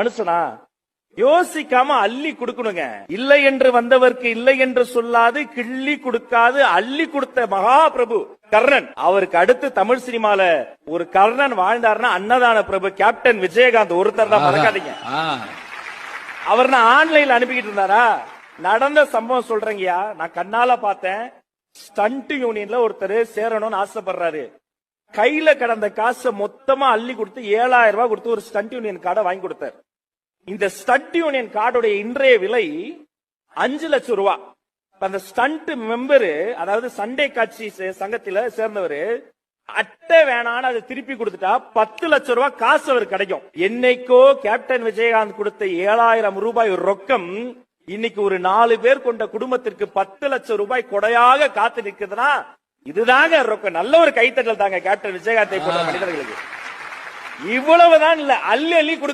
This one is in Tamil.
மனுஷனா? யோசிக்காம அள்ளி கொடுக்கணுங்க. இல்லை என்று வந்தவர்க்கு இல்லை என்று சொல்லாது கிள்ளி கொடுக்காது அள்ளி கொடுத்த மகா பிரபு கர்ணன். அவருக்கு அடுத்து தமிழ் சினிமால ஒரு கர்ணன் வாழ்ந்தாருன்னா அன்னதான பிரபு கேப்டன் விஜயகாந்த் ஒருத்தர் தான் மறக்காதீங்க. அவர் நான் ஆன்லைன்ல அனுப்பிக்கிட்டு இருந்தாரா? நடந்த சம்பவம் சொல்றேங்கய்யா. நான் கண்ணால பார்த்தேன். ஸ்டண்ட் யூனியன்ல ஒருத்தர் சேரணும்னு ஆசைப்படுறாரு. கையில கடந்த காசை மொத்தமா அள்ளி கொடுத்து ஏழாயிரம் ரூபாய் கொடுத்து ஒரு ஸ்டண்ட் யூனியன் கார்டை வாங்கி கொடுத்தார். இந்த ஸ்டண்ட் யூனியன் கார்டுடைய இன்றைய விலை அஞ்சு லட்சம் ரூபாய் அந்த ஸ்டண்ட் மெம்பரு அதாவது சண்டே காட்சி சங்கத்தில சேர்ந்தவர் அட்டை வேணான்னு அதை திருப்பி கொடுத்துட்டா பத்து லட்சம் ரூபாய் காசு அவர் கிடைக்கும். என்னைக்கோ கேப்டன் விஜயகாந்த் கொடுத்த ஏழாயிரம் ரூபாய் ரொக்கம் இன்னைக்கு ஒரு நாலு பேர் கொண்ட குடும்பத்திற்கு பத்து லட்சம் ரூபாய் கொடையாக காத்து நிற்குதுன்னா இதுதாங்க நல்ல ஒரு கைத்தட்டல் தாங்க. கேப்டன் விஜயகாந்தை போன்ற மனிதர்களுக்கு. இவ்வளவுதான் இல்ல. அள்ளி அள்ளி கொடு